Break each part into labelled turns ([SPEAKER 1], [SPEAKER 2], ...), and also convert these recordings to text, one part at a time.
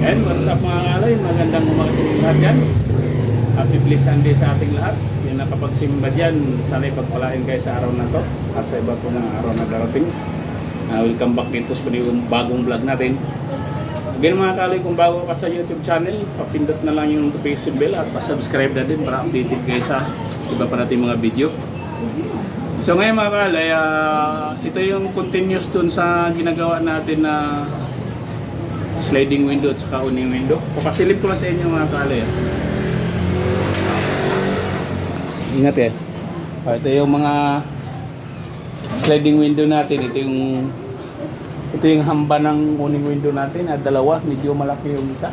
[SPEAKER 1] And what's up mga kalay, magandang umaga sa lahat dyan. Happy blessed Sunday sa ating lahat. Yung nakapagsimba dyan, sana ipagpalain kayo sa araw na to at sa iba po ng araw na darating. Uh, welcome back dito sa bagong vlog natin. Again mga kalay, kung bago ka sa YouTube channel, papindot na lang yung notification bell at pa-subscribe na din para updated kayo sa iba pa natin mga video. So ngayon mga kalay, ah, ito yung continuous dun sa ginagawa natin na sliding window at saka uning window. Papasilip ko lang sa inyo mga kalay. Ingat eh. Ah, ito yung mga sliding window natin. Ito yung ito yung hamba ng uning window natin. Ah, dalawa, medyo malaki yung isa.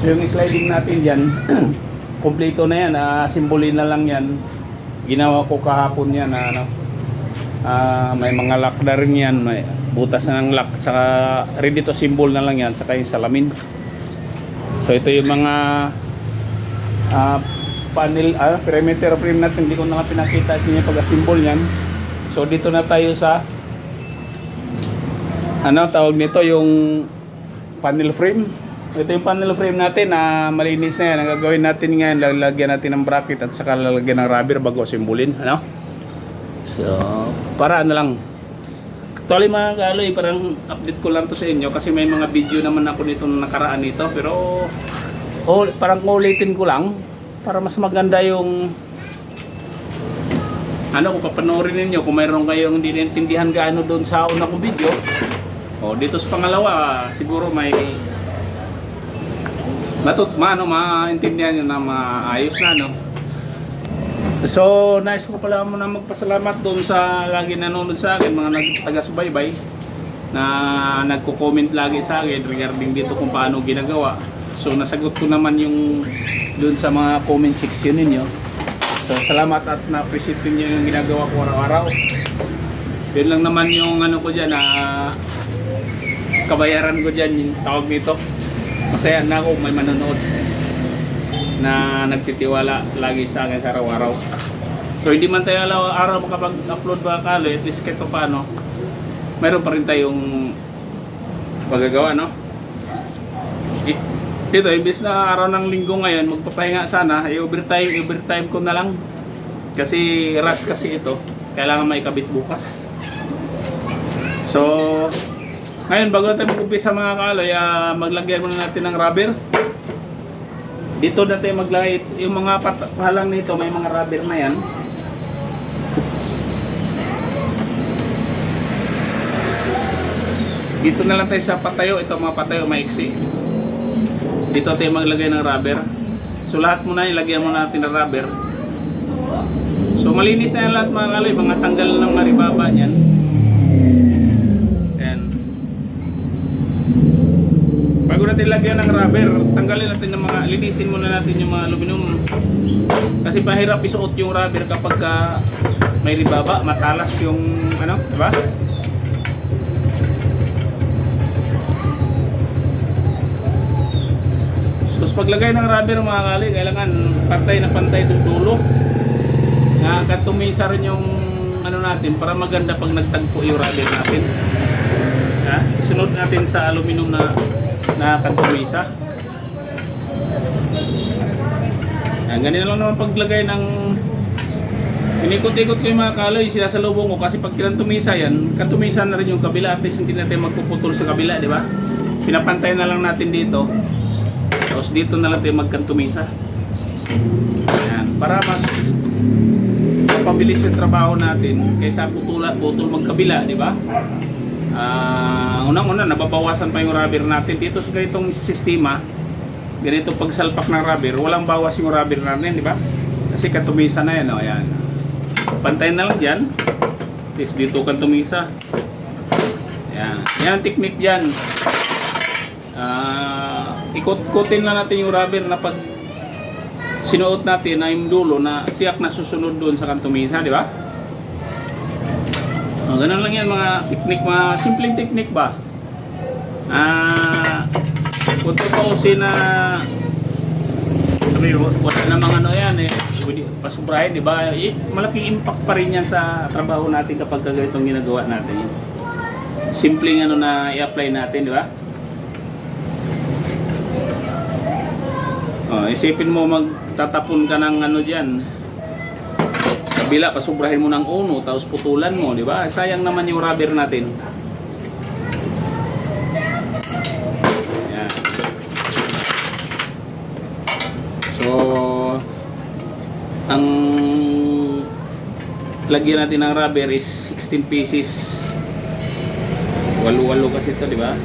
[SPEAKER 1] So yung sliding natin yan, kompleto na yan. Ah, simbolin na lang yan. Ginawa ko kahapon yan. ah, ano, Ah, may mga lock na rin yan. May butas na ng lock. Saka ready to symbol na lang yan. Saka yung salamin. So ito yung mga ah, panel, ah, perimeter frame natin. Hindi ko na pinakita sa inyo pag-symbol yan. So dito na tayo sa ano tawag nito yung panel frame. Ito yung panel frame natin na malinis na yan. Ang gagawin natin ngayon, lalagyan natin ng bracket at saka lalagyan ng rubber bago simbolin. Ano? So, para ano lang. Actually mga kaloy, parang update ko lang to sa inyo kasi may mga video naman ako nito na nakaraan nito. Pero, oh, parang ulitin ko lang para mas maganda yung ano kung papanoorin ninyo kung mayroon kayong hindi naintindihan gaano doon sa una kong video o dito sa pangalawa siguro may matut maano maintindihan nyo na maayos na no so nice ko pala muna magpasalamat doon sa lagi nanonood sa akin mga nagtaga-subaybay na nagko-comment lagi sa akin regarding dito kung paano ginagawa so nasagot ko naman yung doon sa mga comment section ninyo So salamat at na-appreciate niyo yung ginagawa ko araw-araw. Yun lang naman yung ano ko dyan na kabayaran ko dyan yung tawag nito. Masaya na ako may manonood na nagtitiwala lagi sa akin sa araw-araw. So hindi man tayo araw-araw makapag-upload ba kalo, at least kahit pa paano, mayroon pa rin tayong magagawa, no? I- dito, imbes na araw ng linggo ngayon, magpapahinga sana, i-overtime, i-overtime ko na lang. Kasi rush kasi ito, kailangan may kabit bukas. So, ngayon bago tayo mag-umpisa mga kaloy, ah, maglagyan muna natin ng rubber. Dito na tayo maglagay, yung mga pahalang nito, may mga rubber na yan. Dito na lang tayo sa patayo, ito mga patayo maiksi. Dito tayo maglagay ng rubber. So lahat muna ilagyan mo natin ng rubber. So malinis na yan lahat mga kaloy, mga tanggal ng maribaba niyan. Ayan. Bago natin lagyan ng rubber, tanggalin natin ng mga, linisin muna natin yung mga aluminum. Kasi pahirap isuot yung rubber kapag ka may ribaba, matalas yung ano, di ba? So paglagay ng rubber mga kali, kailangan pantay na pantay itong dulo. Na katumisa rin yung ano natin para maganda pag nagtagpo yung rubber natin. Ha? Isunod natin sa aluminum na na kantumisa. Yan, ganyan lang naman paglagay ng Inikot-ikot ko yung mga kaloy, sinasalubong ko kasi pag kinantumisa yan, kantumisa na rin yung kabila at least hindi natin magpuputol sa kabila, di ba? Pinapantay na lang natin dito. Tapos dito na lang tayo magkantumisa. Ayan. Para mas mapabilis yung trabaho natin kaysa putula, putol magkabila, di ba? Ah, unang-una, nababawasan pa yung rubber natin dito sa ganitong sistema. Ganito pagsalpak ng rubber, walang bawas yung rubber natin, di ba? Kasi katumisa na yan, o, ayan. Pantayin na lang dyan. Tapos dito kantumisa. Ayan. Yan technique dyan. Ah, ikot-ikotin lang natin yung rubber na pag sinuot natin na yung dulo na tiyak na susunod doon sa kantumisa, di ba? Oh, ganun lang yan mga technique, mga simpleng technique ba? Ah, kung tutuusin na sabi, wala namang ano yan eh, pasubrahin, di ba? Eh, malaking impact pa rin yan sa trabaho natin kapag ganitong ginagawa natin. Simpleng ano na i-apply natin, di ba? Oh, isipin mo magtatapon ka ng ano diyan. Kabila, pasubrahin mo ng uno, tapos putulan mo, di ba? Sayang naman yung rubber natin. Yan. So, ang lagyan natin ng rubber is 16 pieces. Walo-walo kasi ito, di ba?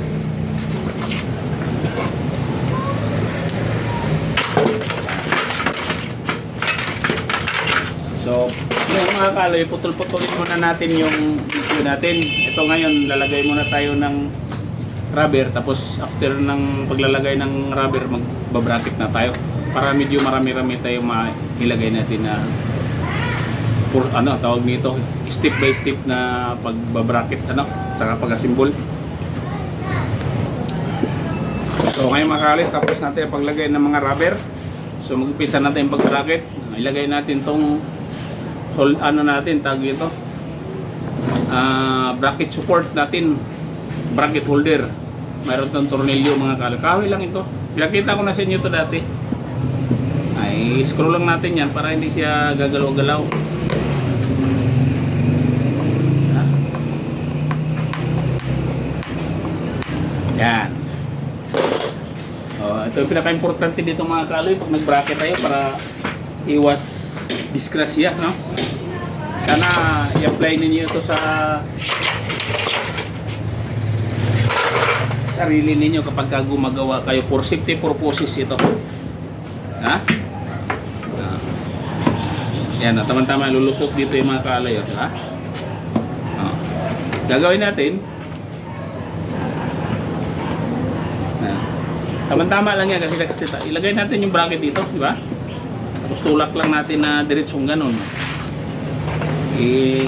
[SPEAKER 1] So, yung mga kaloy, putol-putulin muna natin yung video natin. Ito ngayon, lalagay muna tayo ng rubber. Tapos, after ng paglalagay ng rubber, magbabracket na tayo. Para medyo marami-rami tayo mailagay natin na for, ano, tawag nito, step by step na pagbabracket, ano, saka pag-assemble. So, ngayon mga kaloy, tapos natin ang paglagay ng mga rubber. So, mag-umpisa natin yung pag-bracket. Ilagay natin tong hold ano natin tag ito ah bracket support natin. Bracket holder. Mayroon tong tornilyo mga kalo kahoy lang ito. Pinakita ko na sa inyo to dati. Ay screw lang natin yan para hindi siya gagalaw-galaw. Yan. Oh, ito yung pinaka-importante dito mga kaloy pag nag-bracket tayo para iwas disgrasya, no? Sana i-apply ninyo ito sa sarili ninyo kapag ka gumagawa kayo for safety purposes ito. Ha? Ah. Yan, tama-tama lulusot dito yung mga kalay, ha? Oh. Gagawin natin. Ah. Tama-tama lang yan kasi, kasi ilagay natin yung bracket dito, di ba? Tapos tulak lang natin na diretsong ganun. Eh,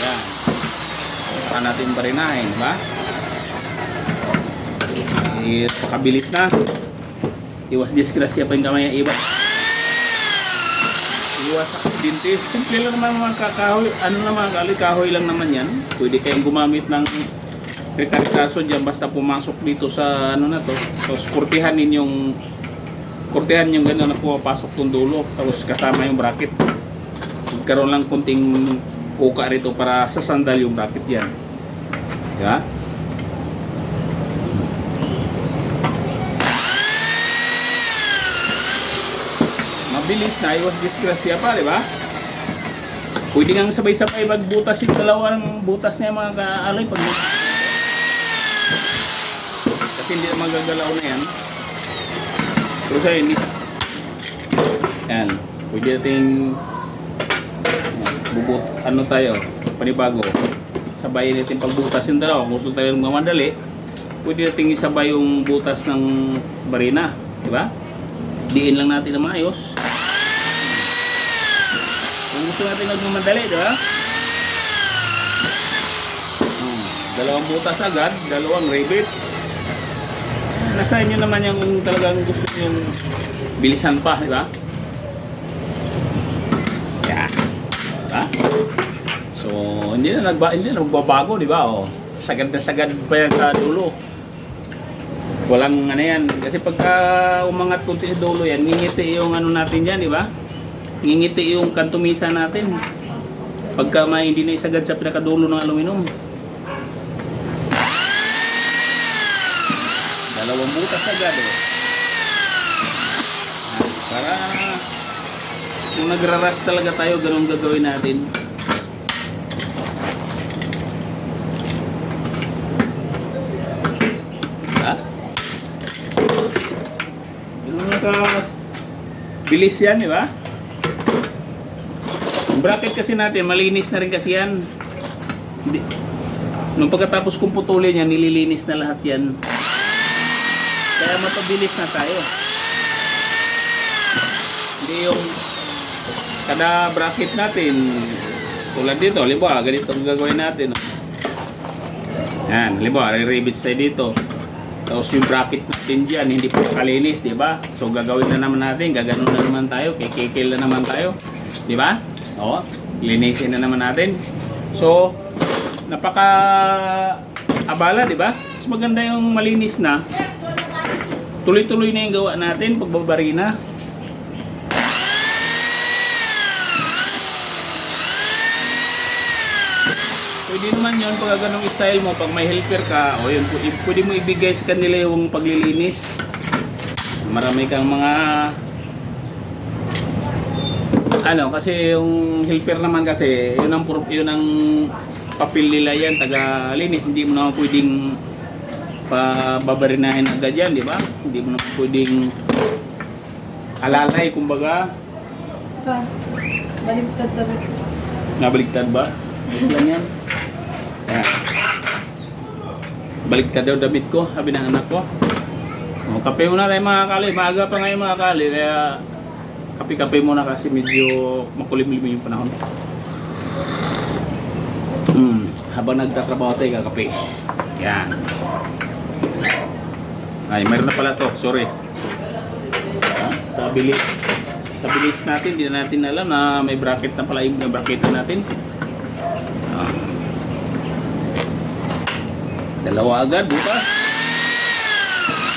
[SPEAKER 1] yan. Saka natin barinahin, ba? Eh, pakabilis na. Iwas disgrasya pa yung kamay. Iwas. Iwas aksidente. Simple lang naman mga kakahoy. Ano naman, kahoy, kahoy lang naman yan. Pwede kayong gumamit ng retardaso dyan basta pumasok dito sa ano na to tapos kurtihan ninyong kurtihan yung gano'n na pumapasok tong dulo tapos kasama yung bracket magkaroon lang kunting uka rito para sa sandal yung bracket yan diba? mabilis na iwas disgrasya pa diba? pwede nga sabay-sabay magbutas yung dalawang butas niya mga kaaloy pag kasi hindi magagalaw na yan. Pero sa'yo, hindi. Yan. Pwede natin yan, bubut, ano tayo, panibago. Sabayin natin pagbutas yung dalawa. Kung gusto tayo ng mamadali, pwede natin isabay yung butas ng barina. Di ba? Diin lang natin na maayos. Kung gusto natin magmamadali, di ba? Hmm, Dalawang butas agad, dalawang rivets nasa inyo naman yung talagang gusto yung bilisan pa, di ba? Yeah. Diba? So, hindi na nagba hindi na magbabago, di ba? Oh, sagad na sagad pa yan sa dulo. Walang ano yan. Kasi pagka umangat kunti sa dulo yan, ngingiti yung ano natin yan, di ba? Ngingiti yung kantumisa natin. Pagka may hindi na isagad sa pinakadulo ng aluminum. Dalawang butas agad eh. Para kung nagraras talaga tayo, ganun gagawin natin. Ha? Ganun ka bilis yan, di ba? Yung bracket kasi natin, malinis na rin kasi yan. Hindi. Nung pagkatapos kong putulin yan, nililinis na lahat yan. Kaya mapabilis na tayo. Hindi yung kada bracket natin tulad dito, liba, ganito ang gagawin natin. Yan, liba, re-rivets tayo dito. Tapos yung bracket natin dyan, hindi pa kalinis, di ba? So gagawin na naman natin, gaganon na naman tayo, kikikil na naman tayo. Di ba? O, linisin na naman natin. So, napaka abala, di ba? Mas maganda yung malinis na. Tuloy-tuloy na yung gawa natin, pagbabari na. Pwede naman yun pag ganong style mo, pag may helper ka, o yun, pwede, pwede mo ibigay sa kanila yung paglilinis. Marami kang mga ano kasi yung helper naman kasi yun ang yun ang papel nila yan taga linis hindi mo naman pwedeng pababarinahin agad yan di ba? Hindi mo naman pwedeng alalay kumbaga.
[SPEAKER 2] Pa, baliktad damit.
[SPEAKER 1] nabaligtad ba? Wait lang yan. Yan. baliktad daw damit ko sabi ng anak ko. O, kape muna tayo mga kali. Maaga pa ngayon mga kali. Kaya kape-kape muna kasi medyo makulimlim yung panahon. Hmm, habang nagtatrabaho tayo, kakape. Yan. Ay, mayroon na pala to. Sorry. Ah, sa bilis. Sa bilis natin, hindi na natin alam na may bracket na pala yung bracket natin. Ah. Dalawa agad, bukas.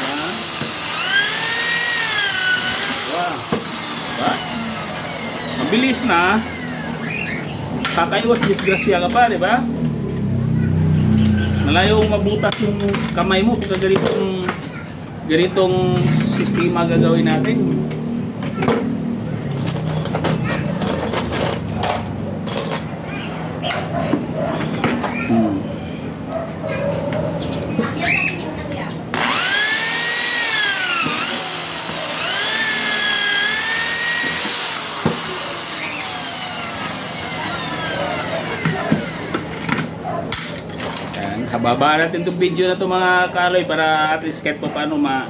[SPEAKER 1] Ah. Wow. Diba? Mabilis na. Kakaiwas disgrasya ka pa, di ba? Malayo mabutas yung kamay mo pagka ganitong ganitong sistema gagawin natin. Hmm. Yan, hababa natin itong video na to mga kaloy para at least kahit pa paano ma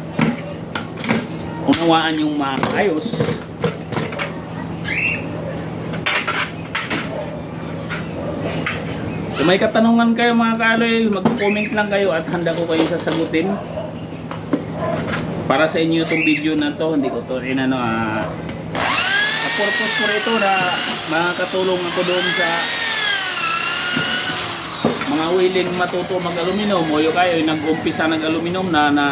[SPEAKER 1] unawaan yung maayos. Kung may katanungan kayo mga kaloy, mag-comment lang kayo at handa ko kayo sasagutin. Para sa inyo itong video na to, hindi ko to inano ah. ang purpose ko rito na makakatulong ako doon sa mga willing matuto mag-aluminum o yung kayo nag-umpisa nag-aluminum na na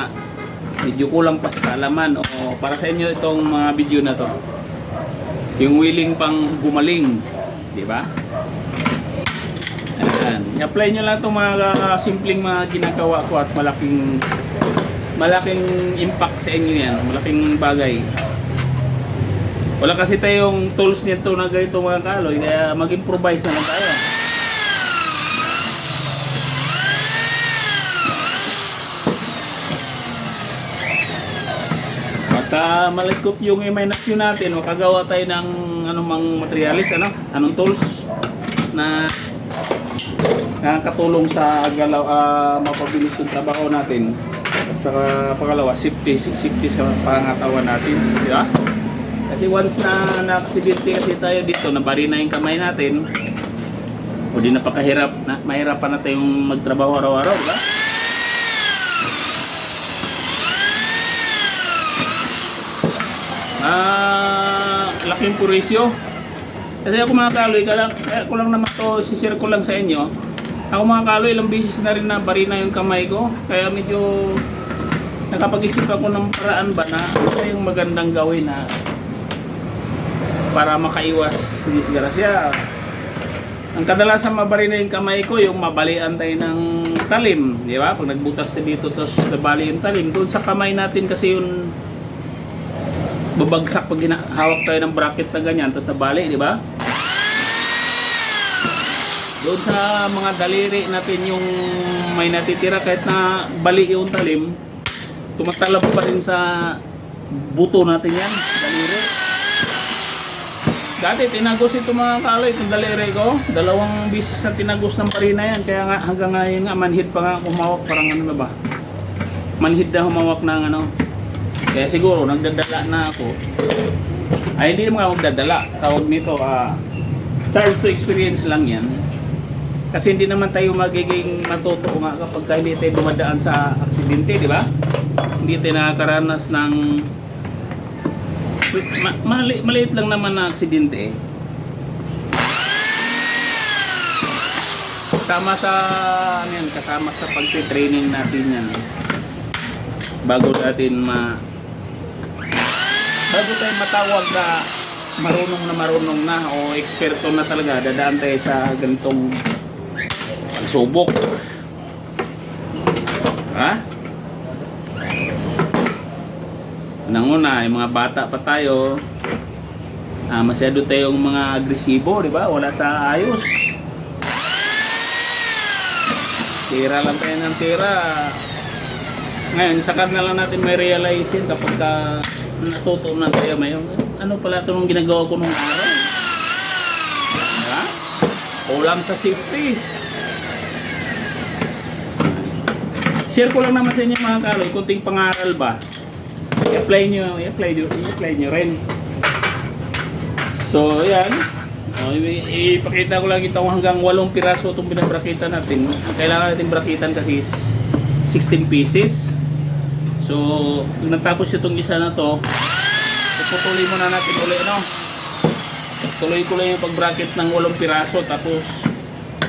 [SPEAKER 1] medyo kulang pa sa kaalaman o para sa inyo itong mga video na to. Yung willing pang gumaling di ba? Ayan. i-apply nyo lang itong mga uh, simpleng mga ginagawa ko at malaking malaking impact sa inyo yan. Malaking bagay. Wala kasi tayong tools nito na ganito mga kaloy kaya mag-improvise na lang tayo Basta malikot yung imagination natin, makagawa tayo ng anumang materialis, ano? Anong tools na nakakatulong sa galaw, ah, mapabilis yung trabaho natin. At saka pangalawa, safety, safety sa pangatawan natin, di ba? Kasi once na na-accidente kasi tayo dito, nabari na yung kamay natin, o di napakahirap, na, mahirapan na tayong magtrabaho araw-araw, di ba? Ah, laking purisyo. Kasi ako mga kaloy, kaya ko lang naman to, sisir ko lang sa inyo. Ako mga kaloy, ilang beses na rin na bari na yung kamay ko. Kaya medyo nakapag-isip ako ng paraan ba na ano yung magandang gawin na para makaiwas sa disgrasya. Ang kadalasan mabari na yung kamay ko, yung mabalian tayo ng talim. Di ba? Pag nagbutas na dito, tapos nabali yung talim. Doon sa kamay natin kasi yung babagsak pag hawak tayo ng bracket na ganyan tapos nabali, di ba? Doon sa mga daliri natin yung may natitira kahit na bali yung talim, tumatalab pa rin sa buto natin yan, daliri. Dati tinagos ito mga kaloy, itong daliri ko. Dalawang bisis na tinagos ng parina yan. Kaya nga hanggang ngayon nga manhid pa nga humawak. Parang ano na ba? Manhid na humawak ng ano, kaya siguro nagdadala na ako. Ay hindi naman ako magdadala. Tawag nito ah charge to experience lang yan. Kasi hindi naman tayo magiging matuto nga kapag ka hindi tayo dumadaan sa aksidente, di ba? Hindi tayo nakakaranas ng ma- mali- maliit lang naman na aksidente eh. kasama sa ano yan, kasama sa pagte-training natin yan. Bago natin ma bago tayo matawag na marunong na marunong na o eksperto na talaga, dadaan tayo sa ganitong pagsubok. Ha? Nanguna, yung mga bata pa tayo, ah, masyado tayong mga agresibo, di ba? Wala sa ayos. Tira lang tayo ng tira. Ngayon, saka na lang natin may realize yun kapag ka natuto na tayo may ano pala ito nung ginagawa ko nung araw. Ha? Kulang sa safety. Share ko lang naman sa inyo mga kaloy, kunting pangaral ba? I-apply nyo, i-apply nyo, i-apply nyo rin. So, ayan. Oh, ipakita ko lang ito hanggang walong piraso itong binabrakita natin. Ang kailangan natin brakitan kasi is 16 pieces. So, nung natapos itong isa na to, tutuloy muna natin uli, ano? Tuloy ko lang yung pag-bracket ng walong piraso, tapos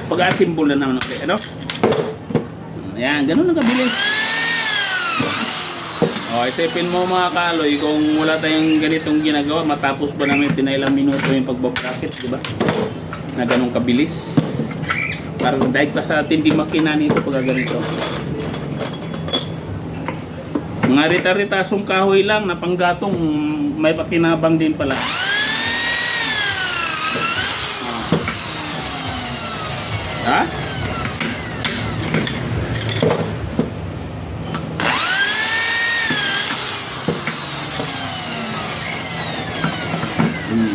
[SPEAKER 1] pag-assemble na naman ulit, ano? Ayan, ganun lang kabilis. O, isipin mo mga kaloy, kung wala tayong ganitong ginagawa, matapos ba namin pinailang minuto yung pagbabracket, di ba? Na ganun kabilis. Parang dahil pa sa tindi makina nito pag ganito. Mga rita-ritasong kahoy lang na panggatong may pakinabang din pala. Ah. Ha? Hmm.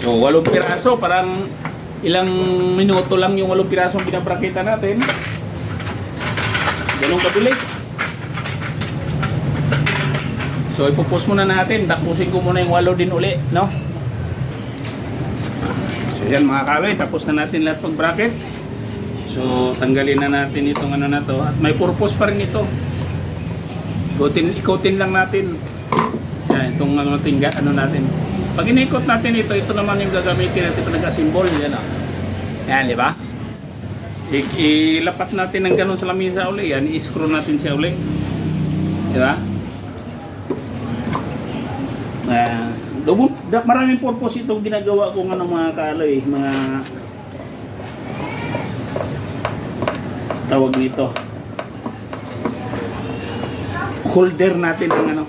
[SPEAKER 1] So, walong piraso, parang ilang minuto lang yung walong pirasong pinaprakita natin. Ganun kabilis. So, ipopost muna natin. Dakusin ko muna yung walo din uli, no? So, yan mga kaloy. Tapos na natin lahat pag-bracket. So, tanggalin na natin itong ano na to. At may purpose pa rin ito. Ikutin, ikutin lang natin. Yan, itong ano, tingga, ano natin. Pag inikot natin ito, ito naman yung gagamitin natin ito nagka-symbol. Yan, oh. Yan, di ba? I- ilapat natin ng ganun sa lamisa uli. Yan, i-screw natin siya uli. Di ba? Uh, maraming purpose itong ginagawa kong ano mga kaloy, mga tawag nito. Holder natin ng ano.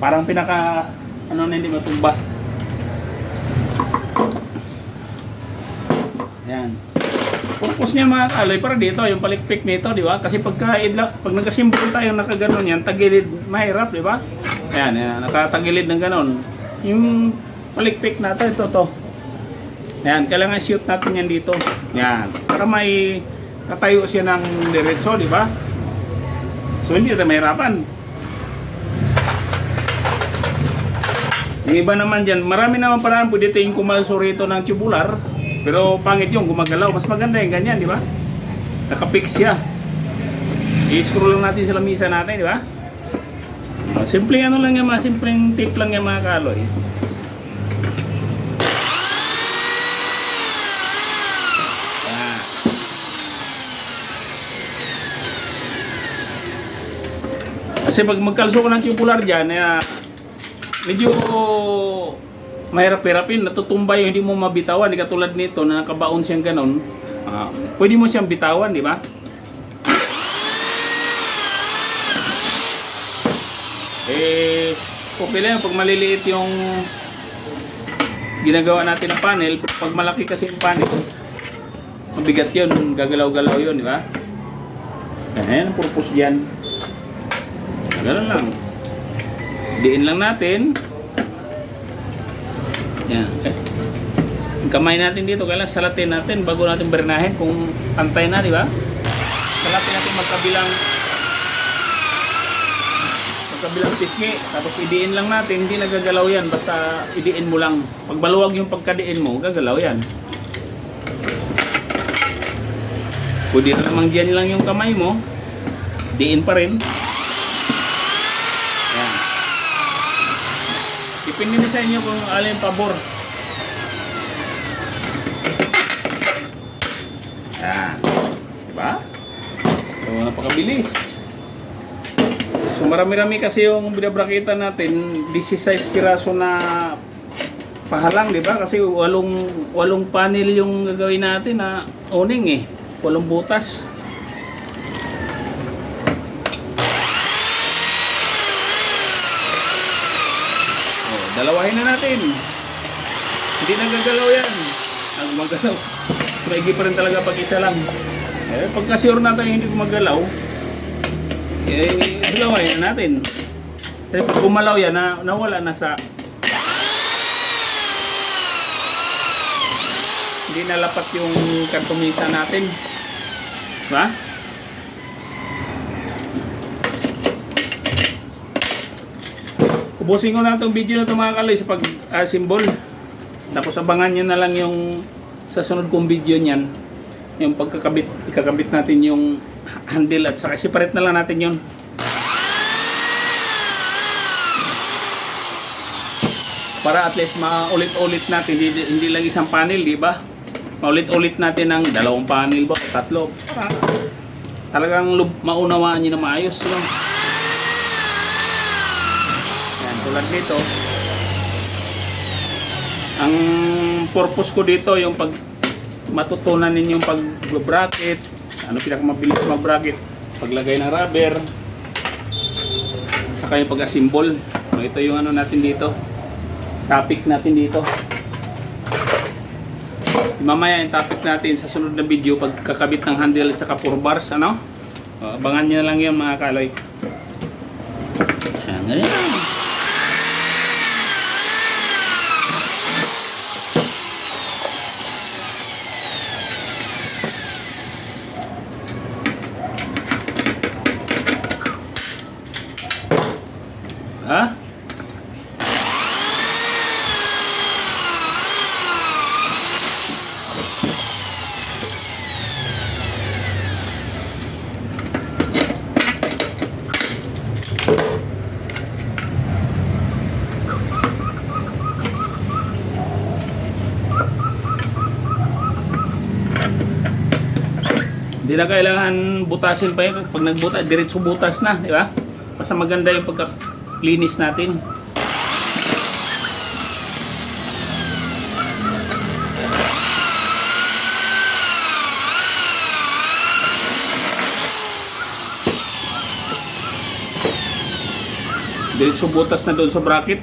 [SPEAKER 1] Parang pinaka ano na hindi matumba. Yan. Purpose niya mga kaloy para dito yung palikpik nito, di ba? Kasi pagka idla, pag nagasimbol tayo nakaganon yan, tagilid mahirap, di ba? Yan, yan, nakatagilid ng ganon. Yung palikpik natin, ito to. Yan, kailangan shoot natin yan dito. Yan, para may tatayo siya ng diretso, di ba? So hindi na mahirapan. Yung iba naman dyan, marami naman paraan pwede tayong kumalso rito ng tubular. Pero pangit yung gumagalaw. Mas maganda yung ganyan, di ba? Nakapix siya. I-screw lang natin sa lamisa natin, di ba? Uh, simpleng ano lang yan mga, simpleng tip lang yan mga kaloy. Yan. Kasi pag magkalso ka ng tubular dyan, eh, medyo mahirap-hirapin, natutumba yung hindi mo mabitawan, hindi katulad nito na nakabaon siyang ganon. Ah, pwede mo siyang bitawan, di ba? Eh, okay lang pag maliliit yung ginagawa natin ng panel, pag malaki kasi yung panel, mabigat yun, gagalaw-galaw yun, di ba? Ayan, ang purpose dyan. Ganun lang. Diin lang natin. Yan. Yung kamay natin dito, kailangan salatin natin bago natin bernahin kung pantay na, di ba? Salatin natin magkabilang magkabilang pisngi. Tapos idiin lang natin, hindi nagagalaw yan. Basta idiin mo lang. Pag maluwag yung pagkadiin mo, gagalaw yan. Pwede na namang dyan lang yung kamay mo. Diin pa rin. Yan. Depende na sa inyo kung alin pabor. So, napakabilis. Marami-rami kasi yung binabrakita natin. 16 piraso na pahalang, di ba? Kasi walong, walong panel yung gagawin natin na owning eh. Walong butas. Oh, dalawahin na natin. Hindi nagagalaw yan. Ang magalaw. Maigi pa rin talaga pag isa lang. Eh, pagka sure natin hindi gumagalaw, eh, dalawahin na natin. Kasi pag gumalaw yan, na, nawala na sa... Hindi nalapat yung kartumisa natin. Diba? Ubusin ko na itong video na ito mga kaloy sa pag-symbol. Tapos abangan nyo na lang yung sa sunod kong video niyan. Yung pagkakabit, ikakabit natin yung handle at saka separate na lang natin yun. Para at least maulit-ulit natin, hindi, hindi lang isang panel, di ba? Maulit-ulit natin ng dalawang panel ba, tatlo. Para talagang maunawaan nyo na maayos. No? Yan, tulad nito. Ang purpose ko dito yung pag matutunan ninyo yung pag-bracket, ano pinakamabilis mag-bracket, paglagay ng rubber, saka yung pag-assemble. So, ito yung ano natin dito, topic natin dito. Mamaya yung topic natin sa sunod na video pagkakabit ng handle at saka 4 bars, ano? Abangan nyo lang yan mga kaloy. Ayan, ganyan lang. Ha? Hindi na kailangan butasin pa yun. Pag nagbuta, diretso butas na, di ba? Basta maganda yung pagka-linis natin. Diretso butas na doon sa bracket.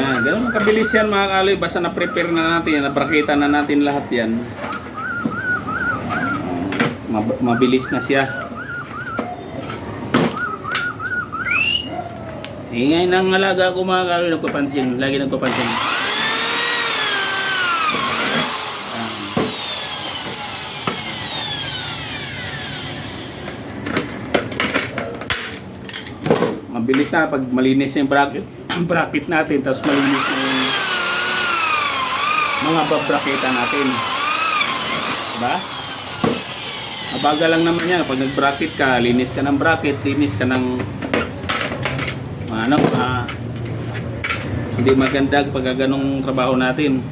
[SPEAKER 1] Yan, ganun yan mga kaloy. Basta na-prepare na natin, nabrakita na natin lahat yan. Mab- mabilis na siya. Ingay ng alaga ko mga kaloy, nagpapansin. Lagi nagpapansin. Mabilis na pag malinis yung bracket, bracket natin, tapos malinis na mga babraketa natin. Diba? Mabaga lang naman yan. Pag nag-bracket ka, linis ka ng bracket, linis ka ng ano, ah, hindi maganda pag ganong trabaho natin.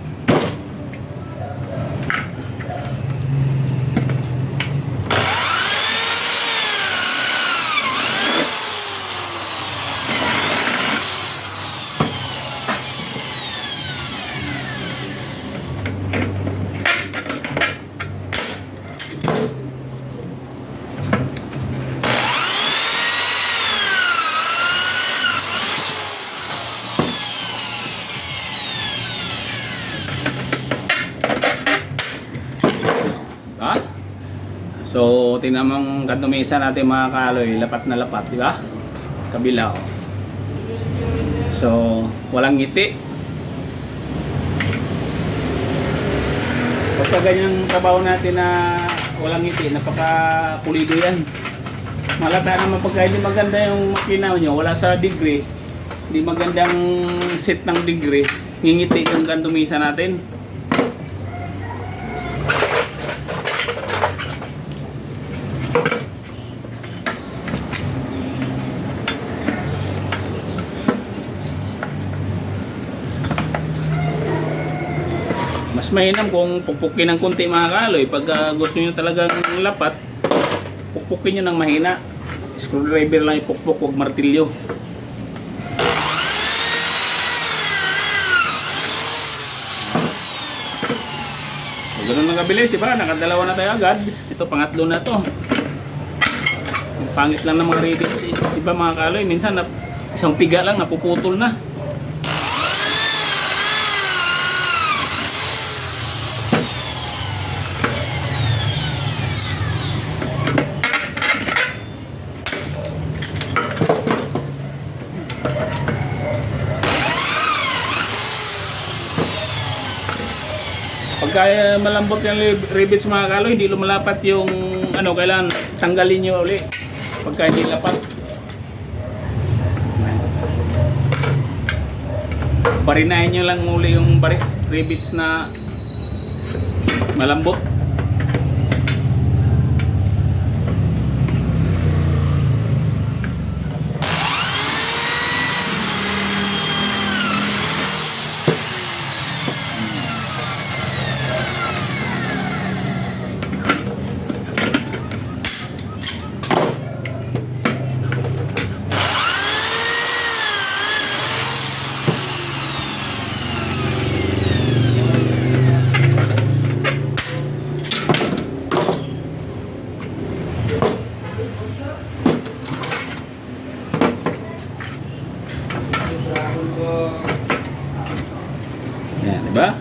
[SPEAKER 1] Ha? So, tingnan mo ang kantumesa natin mga kaloy, lapat na lapat, di ba? Kabila. oh. So, walang ngiti. Pagka ganyang trabaho natin na walang ngiti, napaka-pulido yan. Malata naman pagka hindi maganda yung makina nyo, wala sa degree, hindi magandang set ng degree, ngingiti yung kantumisa natin. Mas mainam kung pukpukin ng konti mga kaloy. Pag ah, gusto nyo talagang lapat, pukpukin nyo ng mahina. Screwdriver lang ipukpok, huwag martilyo. So, ganun lang kabilis, di ba? Nakadalawa na tayo agad. Ito, pangatlo na to. Ang pangit lang ng mga rivets. Di ba mga kaloy, minsan na, isang piga lang, napuputol na. Eh, malambot yung rivets mga kaloy, hindi lumalapat yung ano, kailangan tanggalin nyo uli. Pagka hindi lapat. Barinahin nyo lang uli yung rivets na malambot. Yan, di ba?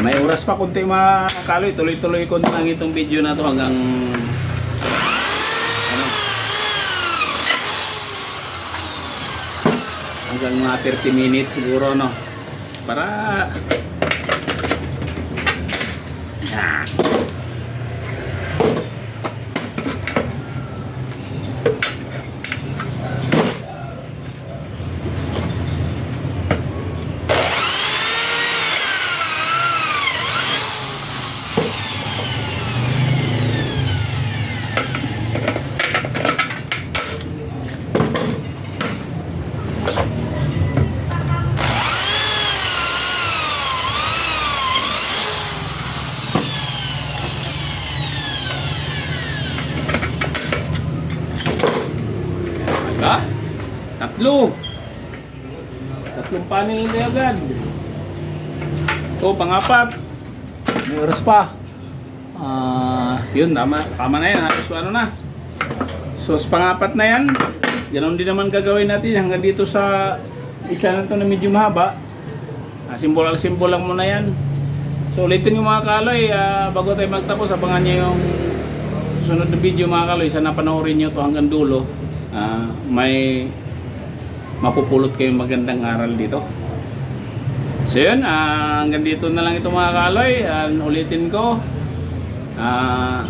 [SPEAKER 1] May oras pa kunti mga kaloy. Tuloy-tuloy ko na itong video na to hanggang ano, hanggang mga 30 minutes siguro no para Diba? Tatlo. Tatlong panel na agad. O, pangapat. May oras pa. Ah, yun, tama, tama na yan. Halos ano na. So, pangapat na yan, ganun din naman gagawin natin hanggang dito sa isa na to na medyo mahaba. Ah, simbol simbol lang muna yan. So, ulitin yung mga kaloy, ah, bago tayo magtapos, abangan nyo yung susunod na video mga kaloy. Sana panoorin nyo to hanggang dulo. Ah, may mapupulot kayong magandang aral dito. So yun, ah, hanggang dito na lang ito mga kaloy. Ah, ulitin ko, ah,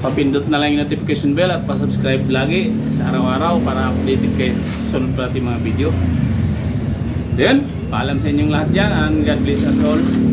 [SPEAKER 1] papindot na lang yung notification bell at pa-subscribe lagi sa araw-araw para updated kayo sa susunod pa nating mga video. Then, paalam sa inyong lahat dyan and God bless us all.